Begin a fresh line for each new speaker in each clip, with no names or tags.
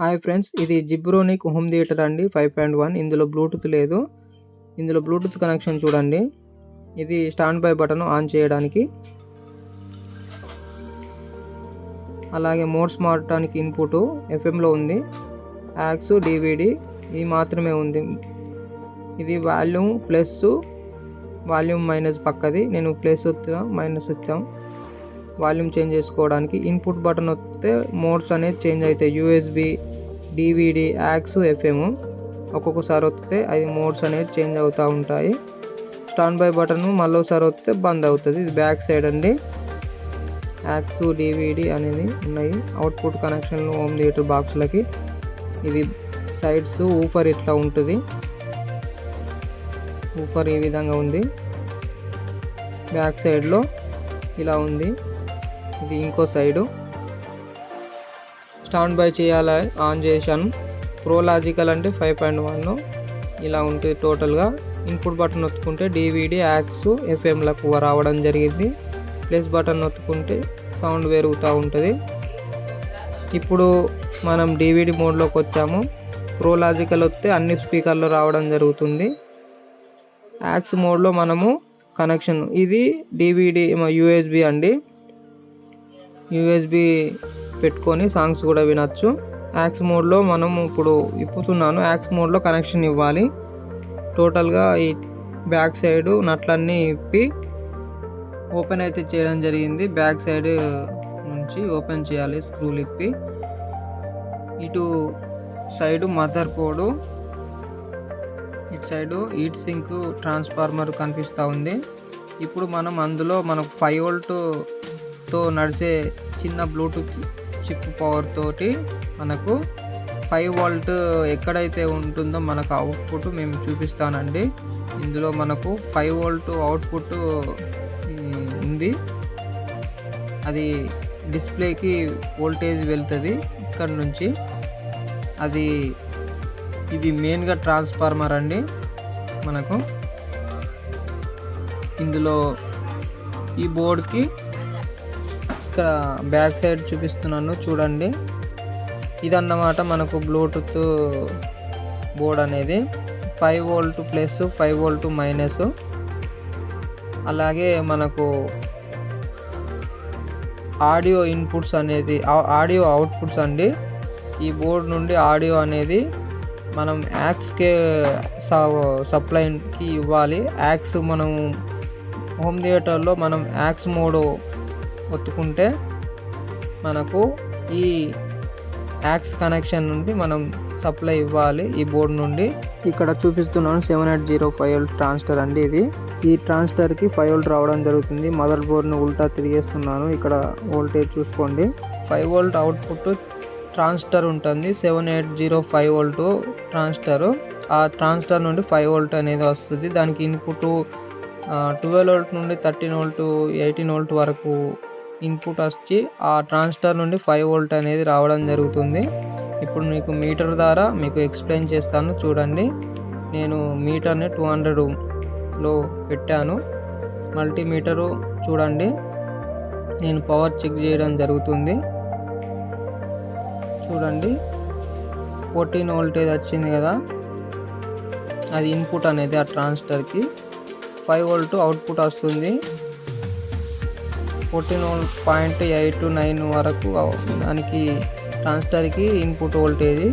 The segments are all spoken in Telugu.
హాయ్ ఫ్రెండ్స్ ఇది జిబ్రోనిక్ హోమ్ థియేటర్ అండి ఫైవ్ పాయింట్ వన్. ఇందులో బ్లూటూత్ లేదు. ఇందులో బ్లూటూత్ కనెక్షన్ చూడండి. ఇది స్టాండ్ బై బటన్ ఆన్ చేయడానికి. అలాగే మోడ్స్ మారటానికి ఇన్పుట్ ఎఫ్ఎంలో ఉంది. యాక్స్ డివిడి ఇది మాత్రమే ఉంది. ఇది వాల్యూమ్ ప్లస్ వాల్యూమ్ మైనస్ పక్కది. నేను ప్లస్ వస్తా మైనస్ వచ్చాం. వాల్యూమ్ చేంజ్ చేసుకోవడానికి ఇన్పుట్ బటన్ వస్తే మోడ్స్ అనేది చేంజ్ అవుతాయి. యూఎస్బి డివిడి యాక్స్ ఎఫ్ఎం ఒక్కొక్కసారి వస్తే అది మోడ్స్ అనేది చేంజ్ అవుతూ ఉంటాయి. స్టాండ్ బై బటన్ మళ్ళీసారి వస్తే బంద్ అవుతుంది. ఇది బ్యాక్ సైడ్ అండి. యాక్స్ డివిడి అనేది ఉన్నాయి. అవుట్పుట్ కనెక్షన్లు హోమ్ థియేటర్ బాక్స్లకి. ఇది సైడ్స్ ఊఫర్ ఇట్లా ఉంటుంది. ఊఫర్ ఈ విధంగా ఉంది? బ్యాక్ సైడ్లో ఇలా ఉంది. ఇది ఇంకో సైడు. స్టాండ్ బై చేయాలి ఆన్ చేశాను. ప్రో లాజికల్ అంటే ఫైవ్ పాయింట్ వన్. ఇలా ఉంటుంది టోటల్గా ఇన్పుట్ బటన్ నొత్తుకుంటే డివిడి యాక్స్ ఎఫ్ఎంలకు రావడం జరిగింది. ప్లస్ బటన్ నొత్తుకుంటే సౌండ్ పెరుగుతూ ఉంటుంది. ఇప్పుడు మనం డివిడి మోడ్లోకి వచ్చాము. ప్రో లాజికల్ వస్తే అన్ని స్పీకర్లు రావడం జరుగుతుంది. యాక్స్ మోడ్లో మనము కనెక్షన్ ఇది డివిడి యూఎస్బి అండి. యూఎస్బి పెట్టుకొని సాంగ్స్ కూడా వినొచ్చు. యాక్స్ మోడ్లో మనం ఇప్పుడు ఇప్పుతున్నాను యాక్స్ మోడ్లో కనెక్షన్ ఇవ్వాలి. టోటల్గా ఈ బ్యాక్ సైడ్ నట్లన్నీ ఇప్పి ఓపెన్ అయితే చేయడం జరిగింది. బ్యాక్ సైడ్ నుంచి ఓపెన్ చేయాలి. స్క్రూలు ఇప్పి ఇటు సైడు మదర్ బోర్డు ఇటు సైడు హీట్ సింక్ ట్రాన్స్ఫార్మర్ కనిపిస్తూ ఉంది. ఇప్పుడు మనం అందులో మనకు ఫైవ్ తో నడిచే చిన్న బ్లూటూత్ చిప్ పవర్ తోటి మనకు ఫైవ్ వోల్ట్ ఎక్కడైతే ఉంటుందో మనకు అవుట్పుట్ మేము చూపిస్తానండి. ఇందులో మనకు ఫైవ్ వోల్ట్ అవుట్పుట్ ఉంది. అది డిస్ప్లేకి వోల్టేజ్ వెళ్తుంది ఇక్కడ నుంచి. అది ఇది మెయిన్గా ట్రాన్స్ఫార్మర్ అండి మనకు. ఇందులో ఈ బోర్డ్కి ఇక్కడ బ్యాక్ సైడ్ చూపిస్తున్నాను చూడండి. ఇదన్నమాట మనకు బ్లూటూత్ బోర్డ్ అనేది. Five volt plus five volt minus అలాగే మనకు ఆడియో ఇన్పుట్స్ అనేది ఆడియో అవుట్పుట్స్ అండి. ఈ బోర్డ్ నుండి ఆడియో అనేది మనం యాక్స్కే సప్లైకి ఇవ్వాలి. యాక్స్ మనం హోమ్ థియేటర్లో మనం యాక్స్ మోడ్ ఒత్తుకుంటే మనకు ఈ యాక్స్ కనెక్షన్ నుండి మనం సప్లై ఇవ్వాలి ఈ బోర్డు నుండి. ఇక్కడ చూపిస్తున్నాను seven eight zero five volt transistor అండి ఇది. ఈ ట్రాన్స్టర్కి ఫైవ్ వోల్ట్ రావడం జరుగుతుంది. మదర్ బోర్డ్ను ఉల్టా తిరిగేస్తున్నాను. ఇక్కడ వోల్టేజ్ చూసుకోండి. ఫైవ్ వోల్ట్ అవుట్పుట్ ట్రాన్స్టర్ ఉంటుంది. Seven eight zero five volt transistor ఆ ట్రాన్స్టర్ నుండి ఫైవ్ వోల్ట్ అనేది వస్తుంది. దానికి ఇన్పుట్ ట్వెల్వ్ వోల్ట్ నుండి థర్టీన్ వోల్ట్ ఎయిటీన్ వోల్ట్ వరకు ఇన్పుట్ వచ్చి ఆ ట్రాన్స్టర్ నుండి ఫైవ్ వోల్ట్ అనేది రావడం జరుగుతుంది. ఇప్పుడు మీకు మీటర్ ద్వారా మీకు ఎక్స్ప్లెయిన్ చేస్తాను చూడండి. నేను మీటర్ని టూ హండ్రెడ్లో పెట్టాను. మల్టీమీటరు చూడండి. నేను పవర్ చెక్ చేయడం జరుగుతుంది. చూడండి. ఫోర్టీన్ వోల్టేజ్ వచ్చింది కదా? అది ఇన్పుట్ అనేది ఆ ట్రాన్స్టర్కి ఫైవ్ వోల్ట్ అవుట్పుట్ వస్తుంది. ఫోర్టీన్ పాయింట్ ఎయిట్ నైన్ వరకు దానికి ట్రాన్స్టర్కి input voltage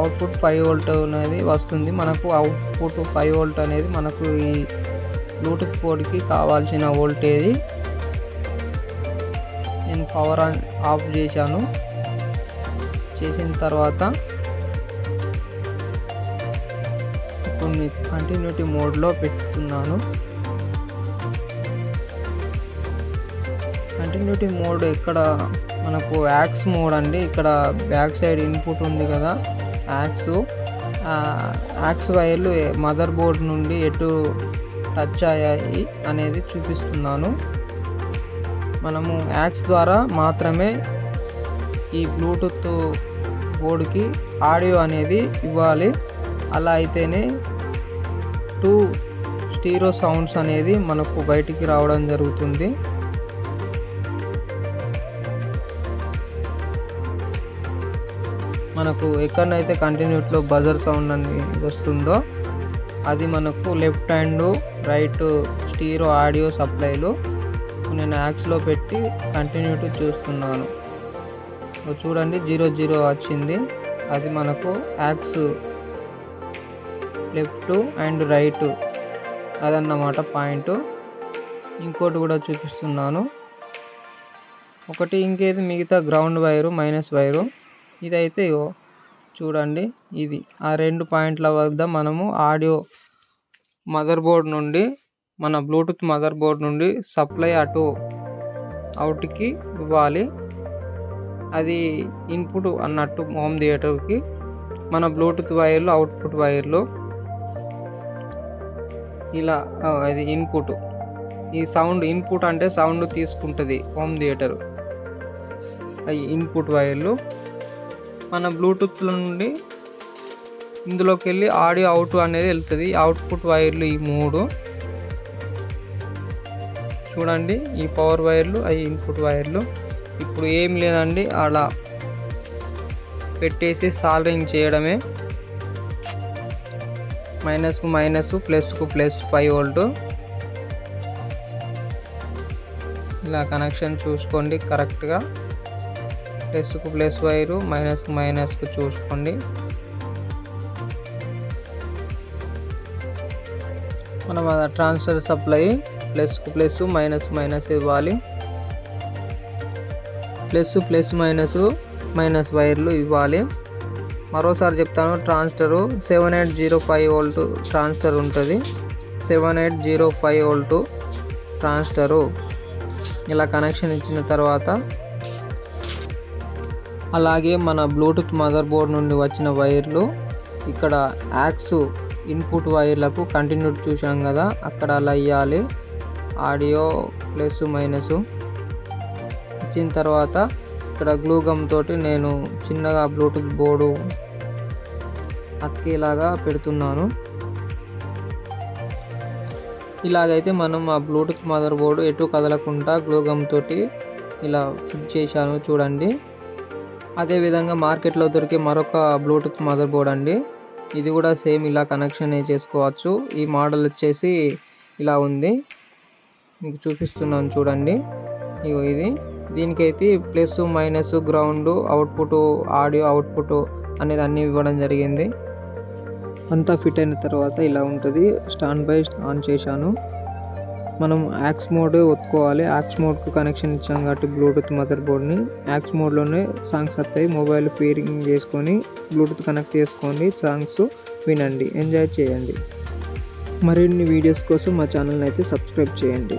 output five volt అనేది వస్తుంది. మనకు అవుట్పుట్ ఫైవ్ వోల్ట్ అనేది మనకు ఈ బ్లూటూత్ బోర్డ్కి కావాల్సిన వోల్టేజ్ నేను పవర్ ఆన్ ఆఫ్ చేశాను. చేసిన తర్వాత ఇప్పుడు కంటిన్యూటీ మోడ్లో పెట్టుకున్నాను. కంటిన్యూటీ మోడ్ ఇక్కడ మనకు యాక్స్ మోడ్ అండి. ఇక్కడ బ్యాక్ సైడ్ ఇన్పుట్ ఉంది కదా యాక్స్. యాక్స్ వైర్లు మదర్ బోర్డ్ నుండి ఎటు టచ్ అయ్యాయి అనేది చూపిస్తున్నాను. మనము యాక్స్ ద్వారా మాత్రమే ఈ బ్లూటూత్ బోర్డుకి ఆడియో అనేది ఇవ్వాలి. అలా అయితేనే టూ స్టీరో సౌండ్స్ అనేది మనకు బయటికి రావడం జరుగుతుంది. మనకు ఎక్కడనైతే కంటిన్యూట్లో బజర్ సౌండ్ అని వస్తుందో అది మనకు left hand right stereo audio సప్లైలు నేను యాక్స్లో పెట్టి కంటిన్యూటీ చూస్తున్నాను. చూడండి జీరో జీరో వచ్చింది. అది మనకు యాక్స్ లెఫ్ట్ అండ్ రైట్ అదన్నమాట పాయింట్ ఇంకోటి కూడా చూపిస్తున్నాను. ఒకటి ఇంకేది మిగతా గ్రౌండ్ వైరు మైనస్ వైరు ఇదైతే చూడండి ఇది. ఆ రెండు పాయింట్ల వద్ద మనము ఆడియో మదర్ బోర్డ్ నుండి మన బ్లూటూత్ మదర్ బోర్డ్ నుండి సప్లై అటు అవుట్కి ఇవ్వాలి. అది ఇన్పుట్ అన్నట్టు హోమ్ థియేటర్కి మన బ్లూటూత్ వైర్లు అవుట్పుట్ వైర్లు. ఇలా అది ఇన్పుట్. ఈ సౌండ్ ఇన్పుట్ అంటే సౌండ్ తీసుకుంటుంది హోమ్ థియేటర్. అవి ఇన్పుట్ వైర్లు. మన బ్లూటూత్ నుండి ఇందులోకి వెళ్ళి ఆడియో అవుట్ అనేది వెళ్తుంది. అవుట్పుట్ వైర్లు ఈ మూడు. చూడండి ఈ పవర్ వైర్లు అవి ఇన్పుట్ వైర్లు ఇప్పుడు ఏం లేదండి అలా పెట్టేసి సాల్డరింగ్ చేయడమే. మైనస్కు మైనస్ ప్లస్కు ప్లస్ ఫైవ్ వోల్ట్ ఇలా కనెక్షన్ చూసుకోండి కరెక్ట్గా ప్లస్కు ప్లస్ వైరు మైనస్కు మైనస్కు చూసుకోండి. మనం ట్రాన్స్ఫర్ సప్లై ప్లస్కు ప్లస్ మైనస్ మైనస్ ఇవ్వాలి. ప్లస్ ప్లస్ మైనస్ మైనస్ వైర్లు ఇవ్వాలి. మరోసారి చెప్తాను transistor seven eight zero five volt transistor ఉంటుంది. Seven eight zero five volt transistor ఇలా కనెక్షన్ ఇచ్చిన తర్వాత అలాగే మన బ్లూటూత్ మదర్ బోర్డ్ నుండి వచ్చిన వైర్లు ఇక్కడ యాక్స్ ఇన్పుట్ వైర్లకు కంటిన్యూ చూసాం కదా అక్కడ అలా ఇవ్వాలి ఆడియో ప్లస్ మైనస్. ఇచ్చిన తర్వాత ఇక్కడ గ్లూగమ్ తోటి నేను చిన్నగా బ్లూటూత్ బోర్డు అతికేలాగా పెడుతున్నాను. ఇలాగైతే మనం ఆ బ్లూటూత్ మదర్ బోర్డు ఎటు కదలకుండా గ్లూగమ్ తోటి ఇలా ఫిట్ చేశాను చూడండి. అదేవిధంగా మార్కెట్లో దొరికే మరొక బ్లూటూత్ మదర్ బోర్డ్ అండి. ఇది కూడా సేమ్ ఇలా కనెక్షన్ చేసుకోవచ్చు. ఈ మోడల్ వచ్చేసి ఇలా ఉంది. మీకు చూపిస్తున్నాను చూడండి. ఇగో ఇది. దీనికైతే plus minus ground output audio output అనేది అన్నీ ఇవ్వడం జరిగింది. అంతా ఫిట్ అయిన తర్వాత ఇలా ఉంటుంది. స్టాండ్ బై ఆన్ చేశాను. మనం యాక్స్ మోడ్ ఒత్తుకోవాలి. యాక్స్ మోడ్కు కనెక్షన్ ఇచ్చాం కాబట్టి బ్లూటూత్ మదర్ బోర్డ్ని యాక్స్ మోడ్లోనే సాంగ్స్ వస్తాయి. మొబైల్ పేరింగ్ చేసుకొని బ్లూటూత్ కనెక్ట్ చేసుకోండి. సాంగ్స్ వినండి. ఎంజాయ్ చేయండి. మరిన్ని వీడియోస్ కోసం మా ఛానల్ని అయితే సబ్స్క్రైబ్ చేయండి.